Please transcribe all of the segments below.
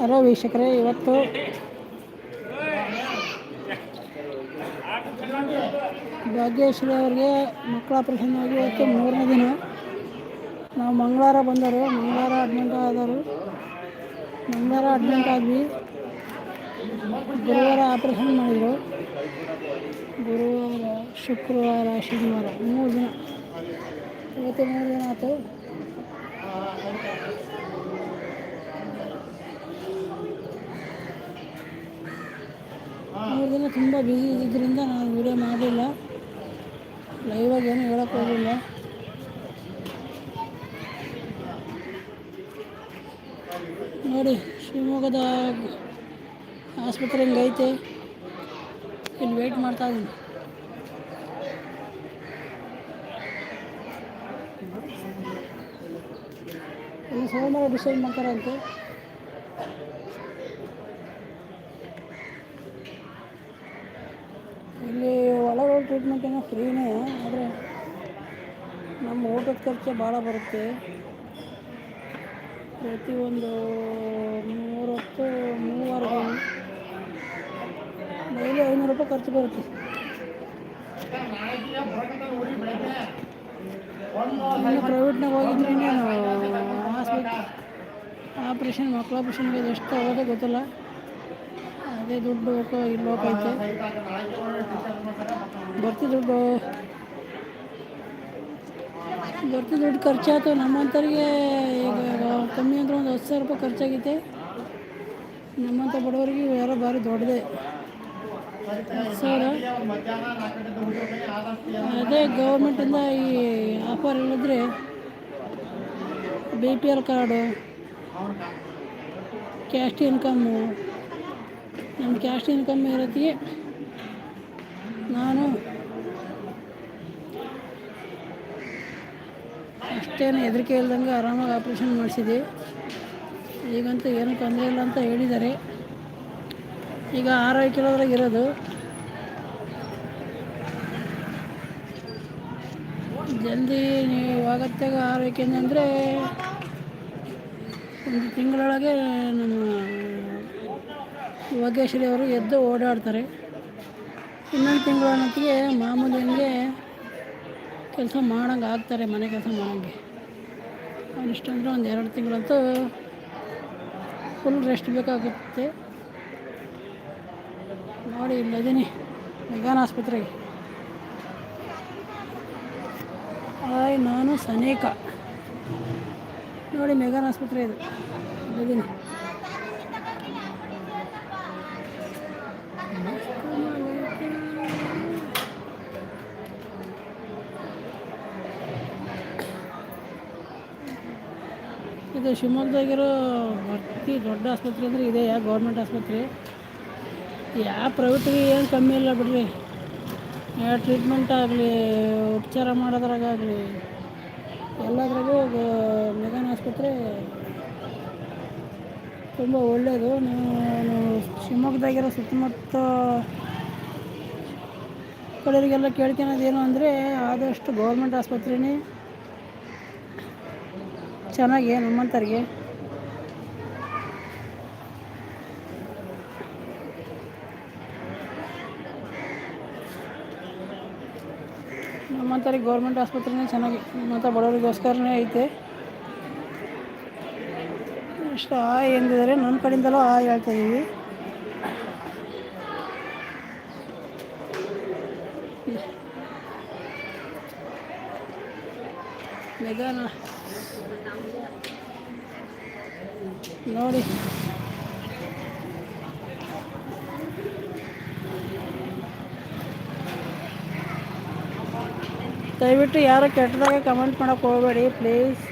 Hello ವೀಕ್ಷಕರೇ, ಇವತ್ತು ಭಾಗ್ಯಶ್ರೀ ಅವರಿಗೆ ಮಕ್ಕಳ ಆಪರೇಷನ್ ಆಗಿ ಇವತ್ತು ಮೂರನೇ ದಿನ. ನಾವು ಮಂಗಳವಾರ ಬಂದರು. ಮಂಗಳವಾರ ಅಡ್ಮಿಂಟ್ ಆದರು. ಮಂಗಳವಾರ ಅಡ್ಮಿಂಟ್ ಆದ್ವಿ. ಗುರುವಾರ ಆಪ್ರೇಷನ್ ಮಾಡಿದರು. ಗುರುವಾರ, ಶುಕ್ರವಾರ, ಶನಿವಾರ, ಮೂರು ದಿನ. ಇವತ್ತು ಮೂರು ದಿನ ಆಯಿತು. ಮೂರು ದಿನ ತುಂಬ ಬ್ಯುಸಿ ಇದ್ದಿದ್ದರಿಂದ ನಾನು ವೀಡಿಯೋ ಮಾಡಲಿಲ್ಲ ಲೈವಾಗಿ ಏನು ಹೇಳೋಕ್ಕೋಗಿಲ್ಲ ನೋಡಿ, ಶಿವಮೊಗ್ಗದ ಆಸ್ಪತ್ರೆ ಹಿಂಗೈತೆ ಇಲ್ಲಿ ವೆಯ್ಟ್ ಮಾಡ್ತಾ ಇದ್ದೀನಿ. ಇನ್ನು ಸೋಮವಾರ ಡಿಸೈಡ್ ಮಾಡ್ತಾರಂತೆ ಇಲ್ಲಿ ಒಳಗೆ ಟ್ರೀಟ್ಮೆಂಟ್ ಏನೋ ಫ್ರೀನೇ ಆದರೆ ನಮ್ಮ ಊಟದ ಖರ್ಚು ಭಾಳ ಬರುತ್ತೆ. ಪ್ರತಿಯೊಂದು ಮೂವತ್ತು ಮೂವರು ಡೈಲಿ ಐನೂರು ರೂಪಾಯಿ ಖರ್ಚು ಬರುತ್ತೆ. ಇನ್ನು ಪ್ರೈವೇಟ್ನಾಗ ಹೋಗಿದ್ರೆ ಹಾಸ್ಪಿಟ್ಲ್ ಆಪ್ರೇಷನ್ ಮಕ್ಕಳ ಆಪ್ರೇಷನ್ಗೆ ಎಷ್ಟು ಆಗೋದೇ ಗೊತ್ತಿಲ್ಲ. ಅದೇ ದುಡ್ಡು ಹೋಗೋ ಇಲ್ಲಿ ಬರ್ತಿ ದುಡ್ಡು. ಬರ್ತಿ ದುಡ್ಡು ಖರ್ಚಾಯ್ತು. ನಮ್ಮಂಥವ್ರಿಗೆ ಈಗ ಕಮ್ಮಿ ಅಂದ್ರೆ ಒಂದು ಹತ್ತು ಸಾವಿರ ರೂಪಾಯಿ ಖರ್ಚಾಗೈತೆ. ನಮ್ಮಂಥ ಬಡವರಿಗೆ ಯಾರೋ ಭಾರಿ ದೊಡ್ಡದೆ. ಸಾವಿರ. ಅದೇ ಗೌರ್ಮೆಂಟಿಂದ ಈ ಆಫರ್ ಇಲ್ಲದ್ರೆ B P L card caste income ನಮ್ಮ ಕ್ಯಾಸ್ಟ್ ಇನ್ಕಮ್ ಇರೋತ್ತಿಗೆ ನಾನು ಅಷ್ಟೇನು ಹೆದರಿಕೆ ಇಲ್ದಂಗೆ ಆರಾಮಾಗಿ ಆಪ್ರೇಷನ್ ಮಾಡಿಸಿದೆ ಈಗಂತೂ ಏನೂ ತೊಂದರೆ ಇಲ್ಲ ಅಂತ ಹೇಳಿದ್ದಾರೆ. ಈಗ ಆರೈದು ಕಿಲೋದ್ರಾಗ ಇರೋದು. ಜಲ್ದಿ ನೀವು ಆಗತ್ತಾಗ ಆರೈಕೆ ಅಂದರೆ ಒಂದು ತಿಂಗಳೊಳಗೆ ನಮ್ಮ ಯೋಗೇಶ್ವರಿ ಅವರು ಎದ್ದು ಓಡಾಡ್ತಾರೆ. ಇನ್ನೊಂದು ತಿಂಗಳ ಹೊತ್ತಿಗೆ ಮಾಮೂಲಿ ಹಂಗೆ ಕೆಲಸ ಮಾಡೋಂಗೆ ಆಗ್ತಾರೆ, ಮನೆ ಕೆಲಸ ಮಾಡಂಗೆ. ಅನಿಷ್ಟಂದ್ರೆ ಒಂದು ಎರಡು ತಿಂಗಳಂತೂ ಫುಲ್ ರೆಸ್ಟ್ ಬೇಕಾಗುತ್ತೆ. ನೋಡಿ ಇಲ್ಲದೀನಿ ಮೆಗಾನ್ ಆಸ್ಪತ್ರೆಗೆ. ಹಾಯ್, ನಾನು ಸನೇಕ. ನೋಡಿ, ಮೆಗಾನ್ ಆಸ್ಪತ್ರೆ ಇದು. ಇಲ್ಲದೀನಿ ಇದು ಶಿವಮೊಗ್ಗದಾಗಿರೋ ಅತಿ ದೊಡ್ಡ ಆಸ್ಪತ್ರೆ ಅಂದರೆ ಇದೆ, ಯಾ ಗೌರ್ಮೆಂಟ್ ಆಸ್ಪತ್ರೆ? ಯಾವ ಪ್ರೈವೇಟಿಗೆ ಏನು ಕಮ್ಮಿ ಇಲ್ಲ ಬಿಡ್ರಿ. ಯಾವ ಟ್ರೀಟ್ಮೆಂಟ್ ಆಗಲಿ, ಉಪಚಾರ ಮಾಡೋದ್ರಾಗಲಿ ಎಲ್ಲದ್ರಾಗೂ ಮೆಗಾನ್ ಆಸ್ಪತ್ರೆ ತುಂಬ ಒಳ್ಳೆಯದು ನಾನು ಶಿವಮೊಗ್ಗದಾಗಿರೋ ಸುತ್ತಮುತ್ತ ಕಡೆಯವರಿಗೆಲ್ಲ ಕೇಳ್ಕೊಳೋದೇನು ಅಂದರೆ ಆದಷ್ಟು ಗೌರ್ಮೆಂಟ್ ಆಸ್ಪತ್ರೆನೇ ಚೆನ್ನಾಗಿ ನಮ್ಮಂಥವ್ರಿಗೆ ನಮ್ಮಂಥವ್ರಿಗೆ ಗೌರ್ಮೆಂಟ್ ಆಸ್ಪತ್ರೆನೇ ಚೆನ್ನಾಗಿ. ನಮ್ಮಂಥ ಬಡವರಿಗೋಸ್ಕರನೇ ಐತೆ. ಇಷ್ಟು ಆ ಎಂದಿದ್ದಾರೆ ನನ್ನ ಕಡೆಯಿಂದಲೂ ಆ ಹೇಳ್ತಾ ಇದ್ದೀವಿ ನಿಧಾನ ನೋಡಿ. ದಯವಿಟ್ಟು ಯಾರು ಕೆಟ್ಟದಾಗ ಕಮೆಂಟ್ ಮಾಡೋಕೆ ಹೋಗಬೇಡಿ ಪ್ಲೀಸ್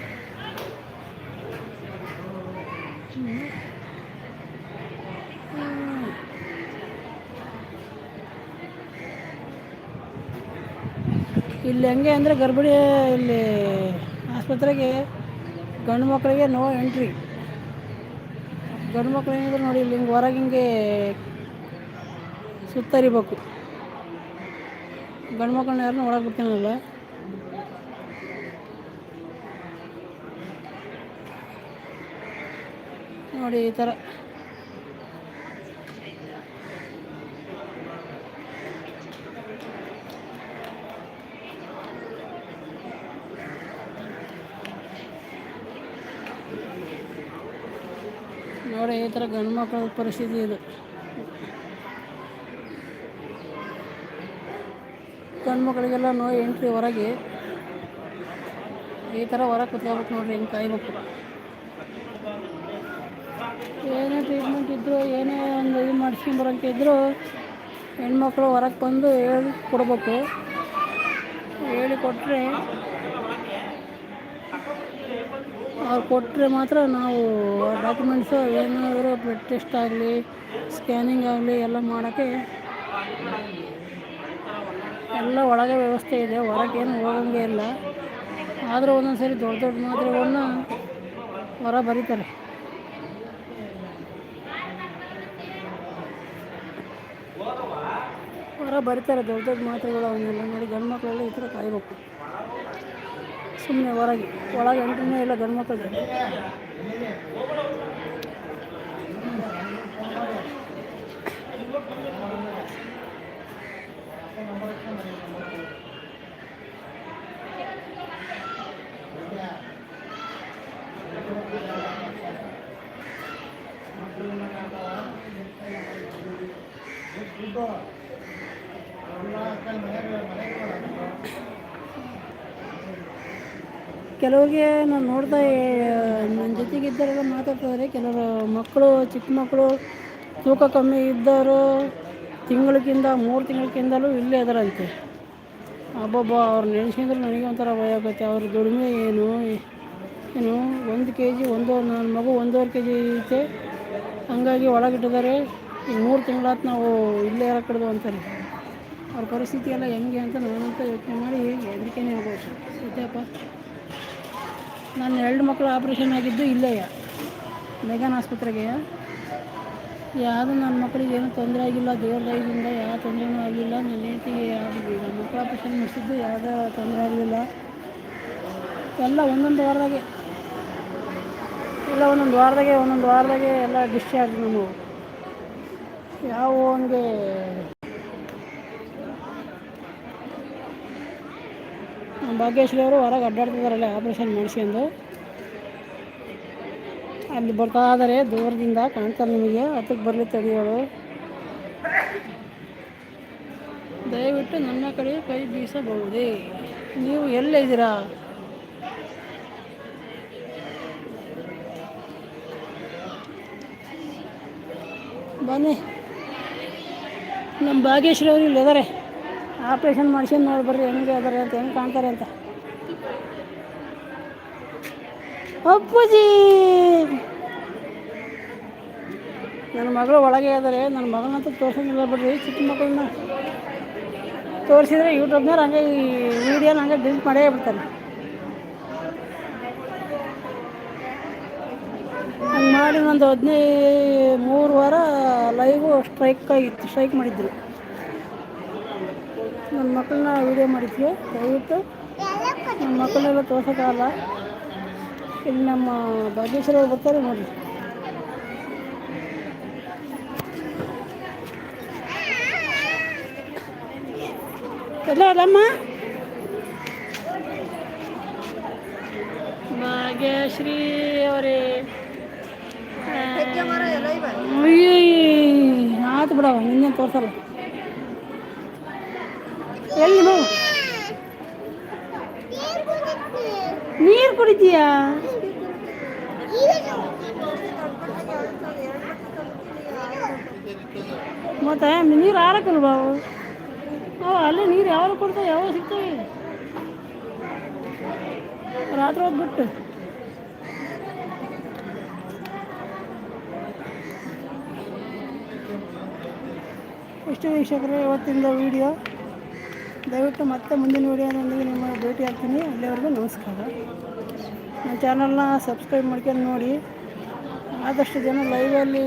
ಇಲ್ಲಿ ಹೆಂಗೆ ಅಂದರೆ ಗರ್ಭಿಣಿ ಇಲ್ಲಿ ಆಸ್ಪತ್ರೆಗೆ ಗಂಡು ಮಕ್ಕಳಿಗೆ ನೋ ಎಂಟ್ರಿ ಗಂಡು ಮಕ್ಳು ಏನಿದ್ರು ನೋಡಿ, ಇಲ್ಲಿ ಹಿಂಗೆ ಹೊರಗೆ ಹಿಂಗೆ ಸುತ್ತರಿಬೇಕು. ಗಂಡು ಮಕ್ಕಳನ್ನ ಯಾರನ್ನೂ ಒಳಗೆ ಬಿಡ್ತೀನಲ್ಲ. ನೋಡಿ ಈ ಥರ ನೋಡಿ, ಈ ಥರ ಗಂಡು ಮಕ್ಕಳ ಪರಿಸ್ಥಿತಿ ಇದು. ಗಂಡು ಮಕ್ಕಳಿಗೆಲ್ಲ ನೋ ಎಂಟ್ರಿ ಹೊರಗೆ. ಈ ಥರ ಹೊರಗೆ ಕುತ್ಕೋಬೇಕು ನೋಡ್ರಿ, ಹಿಂಗೆ ಕಾಯ್ಬೇಕು. ಏನೇ ಟ್ರೀಟ್ಮೆಂಟ್ ಇದ್ದರೂ ಏನೇ ಒಂದು ಇದು ಮಾಡಿಸ್ಕೊಂಬರೋಕೆ ಇದ್ದರೂ ಹೆಣ್ಮಕ್ಳು ಹೊರಗೆ ಬಂದು ಹೇಳಿ ಕೊಡ್ಬೇಕು. ಹೇಳಿ ಕೊಟ್ಟರೆ ಅವ್ರು ಕೊಟ್ಟರೆ ಮಾತ್ರ ನಾವು ಡಾಕ್ಯುಮೆಂಟ್ಸು ಏನಾದರೂ ಬ್ಲಡ್ ಟೆಸ್ಟ್ ಆಗಲಿ, ಸ್ಕ್ಯಾನಿಂಗ್ ಆಗಲಿ ಎಲ್ಲ ಮಾಡೋಕ್ಕೆ ಎಲ್ಲ ಒಳಗೆ ವ್ಯವಸ್ಥೆ ಇದೆ. ಹೊರಗೇನು ಹೋಗಂಗೆ ಇಲ್ಲ. ಆದರೂ ಒಂದೊಂದು ಸರಿ ದೊಡ್ಡ ದೊಡ್ಡ ಮಾತ್ರೆಗಳನ್ನ ಹೊರ ಬರೀತಾರೆ. ಹೊರ ಬರೀತಾರೆ. ದೊಡ್ಡ ದೊಡ್ಡ ಮಾತ್ರೆಗಳು ಅವನ್ನೆಲ್ಲ ನೋಡಿ ಗಂಡು ಮಕ್ಕಳೆಲ್ಲ ಈ ಥರ ಕಾಯ್ಬೇಕು. ಸುಮ್ಮನೆ ಹೊರಗೆ ಒಳಗೆ ಎಂಟ್ರಿನೇ ಇಲ್ಲ ಗಂಡು ಮಕ್ಕಳಿಗೆ ಕೆಲವ್ರಿಗೆ ನಾನು ನೋಡ್ತಾ ನನ್ನ ಜೊತೆಗಿದ್ದವರೆಲ್ಲ ಮಾತಾಡ್ತಿದ್ದಾರೆ ಕೆಲವರು ಮಕ್ಕಳು, ಚಿಕ್ಕ ಮಕ್ಕಳು, ತೂಕ ಕಮ್ಮಿ ಇದ್ದವರು ತಿಂಗಳಿಗಿಂತ ಮೂರು ತಿಂಗಳಿಗಿಂತಲೂ ಇಲ್ಲೇ ಇದಾರಂತೆ. ಅಬ್ಬಬ್ಬ, ಅವ್ರು ನೆನೆಸ್ಕೊಂಡ್ರೆ ನನಗೆ ಒಂಥರ ಭಯ ಆಗುತ್ತೆ. ಅವ್ರ ದುಡಿಮೆ ಏನು? ಏನು? ಒಂದು ಕೆ ಜಿ ಒಂದು ನನ್ನ ಮಗು ಒಂದೂವರೆ ಕೆ ಜಿ ಐತೆ. ಹಂಗಾಗಿ ಒಳಗಿಟ್ಟಿದ್ದಾರೆ. ಈಗ ಮೂರು ತಿಂಗಳಾತು ನಾವು ಇಲ್ಲೇ ಇರೋ ಹಿಡ್ದು ಅಂತಾರೆ. ಅವ್ರ ಪರಿಸ್ಥಿತಿ ಎಲ್ಲ ಹೆಂಗೆ ಅಂತ ನಾನಂತ ಯೋಚನೆ ಮಾಡಿ ಹೆದರಿಕೆನೇ ಆಗ್ಬೋದು ಸತ್ಯಪ್ಪ. ನನ್ನ ಎರಡು ಮಕ್ಕಳು ಆಪ್ರೇಷನ್ ಆಗಿದ್ದು ಇಲ್ಲೇ ಮೆಗಾನ್ ಆಸ್ಪತ್ರೆಗೆ. ಯಾವುದು ನನ್ನ ಮಕ್ಕಳಿಗೆ ಏನೂ ತೊಂದರೆ ಆಗಿಲ್ಲ, ದೇವ್ರ ದಯದಿಂದ ಯಾವ ತೊಂದರೆನೂ ಆಗಿಲ್ಲ, ನನ್ನ ಹೆಂಡತಿಗೆ ಯಾವುದು ನನ್ನ ಮಕ್ಕಳು ಆಪ್ರೇಷನ್ ಮಾಡಿಸಿದ್ದು ಯಾವುದೇ ತೊಂದರೆ ಆಗಲಿಲ್ಲ ಎಲ್ಲ ಒಂದೊಂದು ವಾರದಾಗೆ. ಎಲ್ಲ ಒಂದೊಂದು ವಾರದಾಗೆ ಒಂದೊಂದು ವಾರದಾಗೆ ಎಲ್ಲ ಡಿಸ್ಚಾರ್ಜ್ ನಾನು ಯಾವ ಹಂಗೆ ಭಾಗ್ಯಶ್ರೀ ಅವರು ಹೊರಗೆ ಅಡ್ಡಾಡ್ತಿದ್ದಾರಲ್ಲ ಆಪ್ರೇಷನ್ ಮಾಡಿಸ್ಕೊಂಡು ಅಲ್ಲಿ ಬರ್ತಾ ಆದರೆ ದೂರದಿಂದ ಕಾಣ್ತಾರೆ ನಿಮಗೆ, ಹತ್ತಕ್ಕೆ ಬರಲಿ ತಡೆಯೋಳು ದಯವಿಟ್ಟು ನನ್ನ ಕಡೆ ಕೈ ಬೀಸಬಹುದೇ? ನೀವು ಎಲ್ಲಿದ್ದೀರಾ ಬನ್ನಿ. ನಮ್ಮ ಭಾಗ್ಯಶ್ರೀ ಅವರು ಇಲ್ಲಿ ಇದ್ದಾರೆ. ಆಪ್ರೇಷನ್ ಮಾಡ್ಸ್ಕೊಂಡು ನೋಡಿ ಬರ್ರಿ, ಹೆಂಗೆ ಅದಾರೆ ಅಂತ, ಹೆಂಗೆ ಕಾಣ್ತಾರೆ ಅಂತ. ಅಪ್ಪುಜಿ! ನನ್ನ ಮಗಳು ಒಳಗೆ ಇದ್ದಾರೆ ನನ್ನ ಮಗಳನ್ನಂತೂ ತೋರ್ಸಂಗಿಲ್ಲ ಬಿಡ್ರಿ, ಚಿಕ್ಕ ಮಕ್ಕಳನ್ನ. ತೋರಿಸಿದ್ರೆ ಯೂಟ್ಯೂಬ್ನವ್ರು ಹಂಗೆ ಈ ವಿಡಿಯೋನ ಹಂಗೆ ಡಿಲೀಟ್ ಮಾಡೇ ಬಿಡ್ತಾರೆ. ಹಂಗೆ ಮಾಡಿ ಒಂದು ಹದಿನೈದು ಮೂರು ವಾರ ಲೈವು ಸ್ಟ್ರೈಕ್ ಆಗಿತ್ತು ಸ್ಟ್ರೈಕ್ ಮಾಡಿದ್ರು. ನನ್ನ ಮಕ್ಕಳನ್ನ ವೀಡಿಯೋ ಮಾಡಿದ್ವಿ ದಯವಿಟ್ಟು ನಮ್ಮ ಮಕ್ಕಳನ್ನೆಲ್ಲ ತೋರ್ಸೋಕ್ಕಾಗಲ್ಲ. ಇಲ್ಲಿ ನಮ್ಮ ಭಾಗೇಶ್ವರ ಬರ್ತಾರೆ ನೋಡಿ. ಎಲ್ಲ ಅದಮ್ಮ ಭಾಗ್ಯಶ್ರೀ ಅವರೇ. ಆತು ಬಿಡವ ನಿನ್ನೆ ತೋರ್ಸಲ್ಲ. ಎಲ್ಲಿ ನೀರು ಕುಡಿತೀಯಾ? ಮತ್ತೆ ನೀರು ಆರಕ್ಕಲ್ವಾ? ಅವು ಅವು ಅಲ್ಲೇ ನೀರು ಯಾವಾಗ ಕೊಡ್ತಾವೆ ಯಾವಾಗ ಸಿಗ್ತವೆ ರಾತ್ರಿ ಹೊತ್ತು ಬಿಟ್ಟು ಇಷ್ಟು ವೀಕ್ಷಕರೇ, ಇವತ್ತಿಂದ ವಿಡಿಯೋ ದಯವಿಟ್ಟು ಮತ್ತೆ ಮುಂದಿನ ವಿಡಿಯೋದೊಂದಿಗೆ ನಿಮ್ಮ ಭೇಟಿ ಆಗ್ತೀನಿ. ಅಲ್ಲಿವರೆಗೂ ನಮಸ್ಕಾರ. ನನ್ನ ಚಾನಲ್ನ ಸಬ್ಸ್ಕ್ರೈಬ್ ಮಾಡ್ಕೊಂಡು ನೋಡಿ. ಆದಷ್ಟು ಜನ ಲೈವಲ್ಲಿ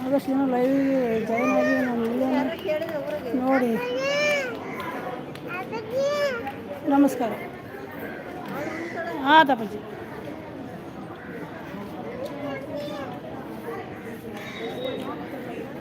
ಆದಷ್ಟು ಜನ ಲೈವಿಗೆ ಜಾಯ್ನ್ ಆಗಿ ನಾನು ನೋಡಿ. ನಮಸ್ಕಾರ. ಆತಪ್ಪಜ್ಜಿ